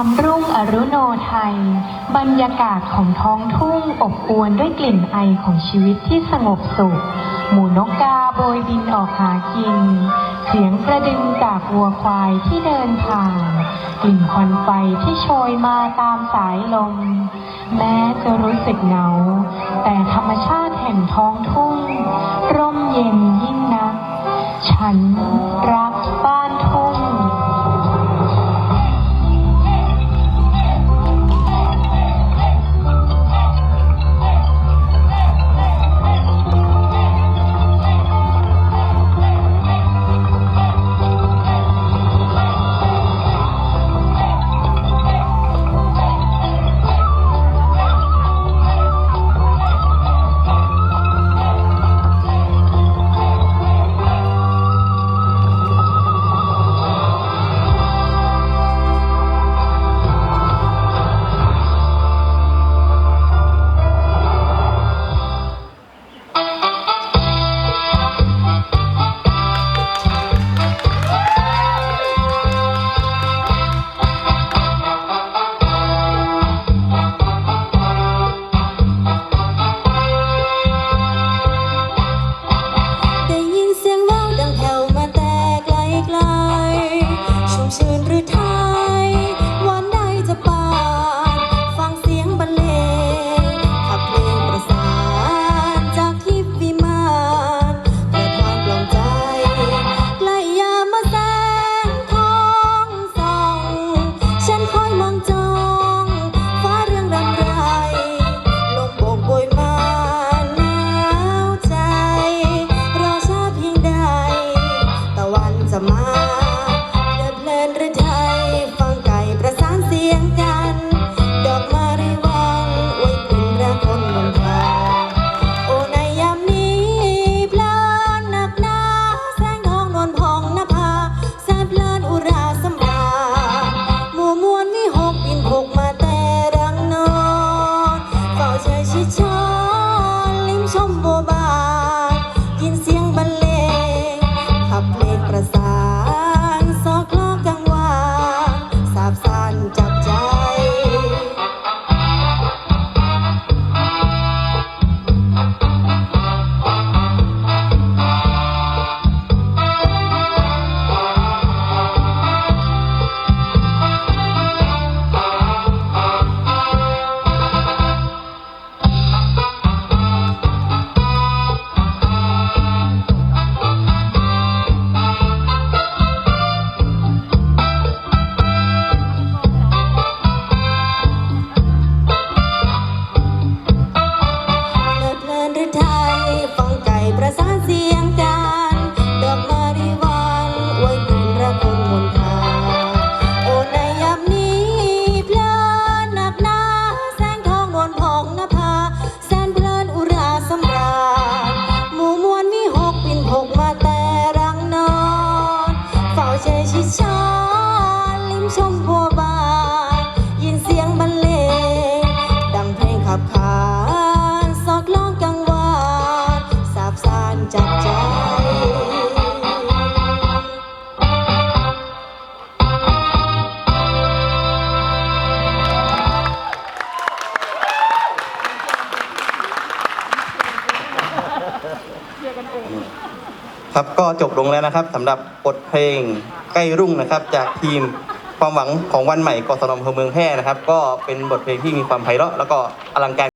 ความรุ่งอรุโนไทย บรรยากาศของท้องทุ่งอบอวลด้วยกลิ่นไอของชีวิตที่สงบสุข หมูนกกาโบยบินออกหากิน เสียงกระดึงจากวัวควายที่เดินผ่าน กลิ่นควันไฟที่โชยมาตามสายลม แม้จะรู้สึกเหงา แต่ธรรมชาติแห่งท้องทุ่ง ร่มเย็นยิ่งนัก ฉัน วันอวยกลิ่นระคนมนทาโอ้ในยามนี้เพลินหนักหนาแสงทองนวลพองนภาแสนเพลินอุราสำราญหมู่มวลวิหกปิ่นหกมาแต่รังนอน เฝ้าใจชิดชอนลิ้มชมบัว ครับก็จบลงแล้วนะครับสำหรับบทเพลงใกล้รุ่งนะครับ จากทีมความหวังของวันใหม่กสนมเภอเมืองแพร่นะครับ ก็เป็นบทเพลงที่มีความไพเราะแล้วก็อลังการ